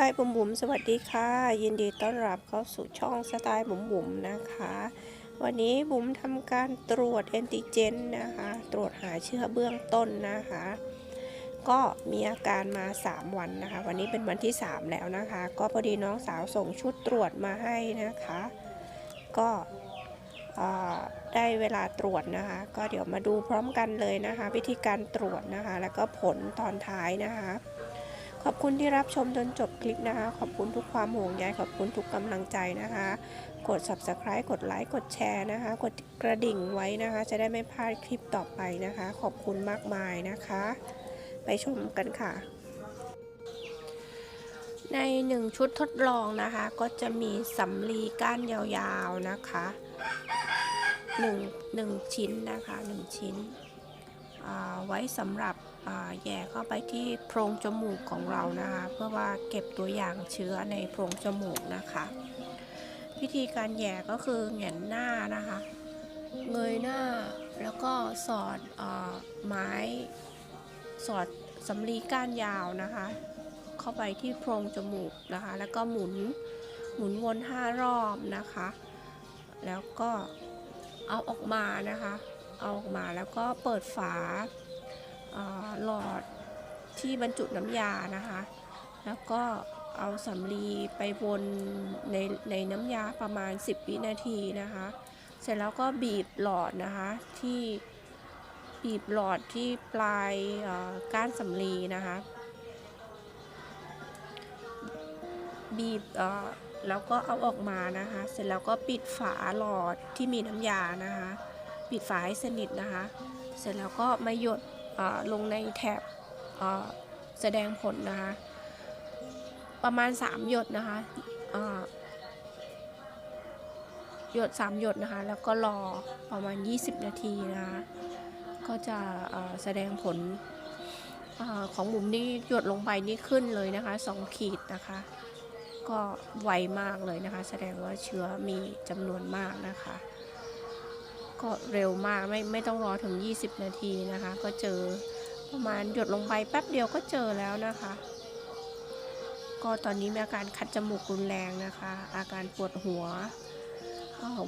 ไตล์บุ๋มบุ๋มสวัสดีค่ะ ยินดีต้อนรับเข้าสู่ช่องสไตล์บุ๋มบุ๋มนะคะ วันนี้บุ๋มทำการตรวจแอนติเจนนะคะ ตรวจหาเชื้อเบื้องต้นนะคะ ก็มีอาการมา 3 วันนะคะ วันนี้เป็นวันที่ 3 แล้วนะคะ ก็พอดีน้องสาวส่งชุดตรวจมาให้นะคะ ก็ได้เวลาตรวจนะคะ ก็เดี๋ยวมาดูพร้อมกันเลยนะคะ วิธีการตรวจนะคะ แล้วก็ผลตอนท้ายนะคะ ขอบคุณที่รับชมจนจบคลิปนะคะ ขอบคุณทุกความห่วงใยขอบคุณทุกกำลังใจนะคะ กด subscribe กดไลค์กดแชร์นะคะ กดกระดิ่งไว้นะคะ จะได้ไม่พลาดคลิปต่อไปนะคะ ขอบคุณมากมายนะคะ ไปชมกันค่ะ ในหนึ่งชุดทดลองนะคะ ก็จะมีสำลีก้านยาวๆนะคะหนึ่งหนึ่งชิ้นนะคะหนึ่งชิ้นไว้สำหรับ แย่เข้าไปที่โพรงจมูกของเรานะคะ เพื่อว่าเก็บตัวอย่างเชื้อในโพรงจมูกนะคะ วิธีการแย่ก็คือแหงนหน้านะคะ เงยหน้าแล้วก็สอดอไม้สอดสำลีก้านยาวนะคะ เข้าไปที่โพรงจมูกนะคะ แล้วก็หมุนหมุนวน5รอบนะคะ แล้วก็เอาออกมานะคะ เอาออกมาแล้วก็เปิดฝา หลอดที่บรรจุน้ำยานะคะ แล้วก็เอาสำลีไปวนในในน้ำยาประมาณ 10 วินาทีนะคะ เสร็จแล้วก็บีบหลอดนะคะที่บีบหลอดที่ปลายก้านสำลีนะคะ บีบแล้วก็เอาออกมานะคะ เสร็จแล้วก็ปิดฝาหลอดที่มีน้ำยานะคะ ปิดฝาให้สนิทนะคะ เสร็จแล้วก็มาหยด ลงในแถบแสดงผลนะคะ ประมาณ 3 หยดนะคะหยด 3 หยดนะคะ แล้วก็รอประมาณ 20 นาทีนะคะ ก็จะแสดงผลออของบุ๋มนี่หยดลงไปนี่ขึ้นเลยนะคะ 2 ขีดนะคะ ก็ไวมากเลยนะคะ แสดงว่าเชื้อมีจำนวนมากนะคะ ก็เร็วมากไม่ไม่ต้องรอถึง 20 นาทีนะคะ ก็เจอประมาณหยดลงไปแป๊บเดียวก็เจอแล้วนะคะ ก็ตอนนี้มีอาการคัดจมูกรุนแรงนะคะ อาการปวดหัว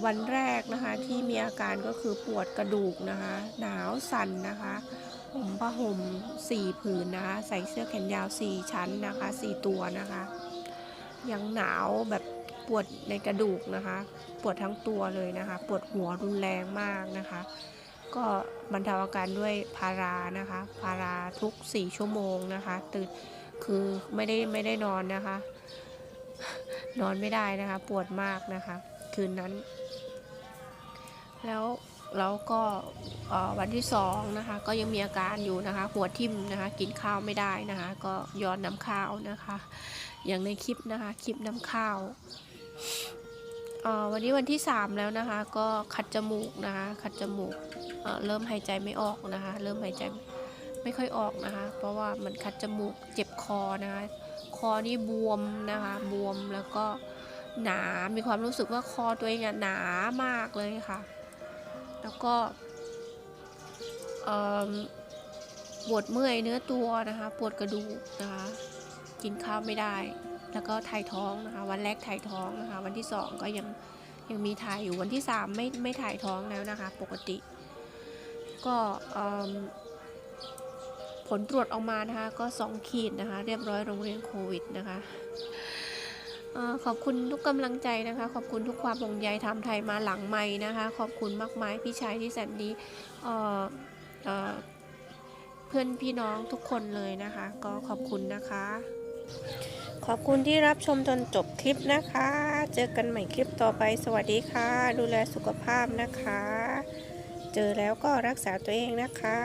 วันแรกนะคะที่มีอาการก็คือปวดกระดูกนะคะ หนาวสั่นนะคะห่มผ้าห่มสี่ผืนนะคะ ใส่เสื้อแขนยาวสี่ชั้นนะคะสี่ตัวนะคะ ยังหนาวแบบ ปวดในกระดูกนะคะ ปวดทั้งตัวเลยนะคะ ปวดหัวรุนแรงมากนะคะ ก็บรรเทาอาการด้วยพารานะคะพาราทุก 4 ชั่วโมงนะคะ ตื่นคือไม่ได้ไม่ได้นอนนะคะ นอนไม่ได้นะคะ ปวดมากนะคะ คืนนั้น แล้วแล้วก็วันที่สองนะคะก็ยังมีอาการอยู่นะคะหัวทิ่มนะคะ กินข้าวไม่ได้นะคะ ก็ย้อนน้ำข้าวนะคะ อย่างในคลิปนะคะ คลิปน้ำข้าว วันนี้วันที่ 3 แล้วนะคะ ก็คัดจมูกนะคะคัดจมูกเเริ่มหายใจไม่ออกนะคะ เริ่มหายใจไม่ค่อยออกนะคะ เพราะว่ามันคัดจมูกเจ็บคอนะคะ คอนี่บวมนะคะ บวมแล้วก็หนา มีความรู้สึกว่าคอตัวเองอะหนามากเลยค่ะ แล้วก็ปวดเมื่อยเนื้อตัวนะคะ ปวดกระดูกนะคะ กินข้าวไม่ได้ แล้วก็ถ่ายท้องนะคะ วันแรกถ่ายท้องนะคะ วันที่สองก็ยังยังมีถ่ายอยู่วันที่สามไม่ไม่ถ่ายท้องแล้วนะคะ ปกติ ก็ผลตรวจออกมานะคะ ก็สองขีดนะคะ เรียบร้อยโรงเรียนโควิดนะคะอขอบคุณทุกกำลังใจนะคะ ขอบคุณทุกความห่วงใยทำไทยมาหลังใหม่นะคะ ขอบคุณมากมายพี่ชายที่แสนดีเพื่อนพี่น้องทุกคนเลยนะคะ ก็ขอบคุณนะคะ ขอบคุณที่รับชมจนจบคลิปนะคะ เจอกันใหม่คลิปต่อไป สวัสดีค่ะ ดูแลสุขภาพนะคะ เจอแล้วก็รักษาตัวเองนะคะ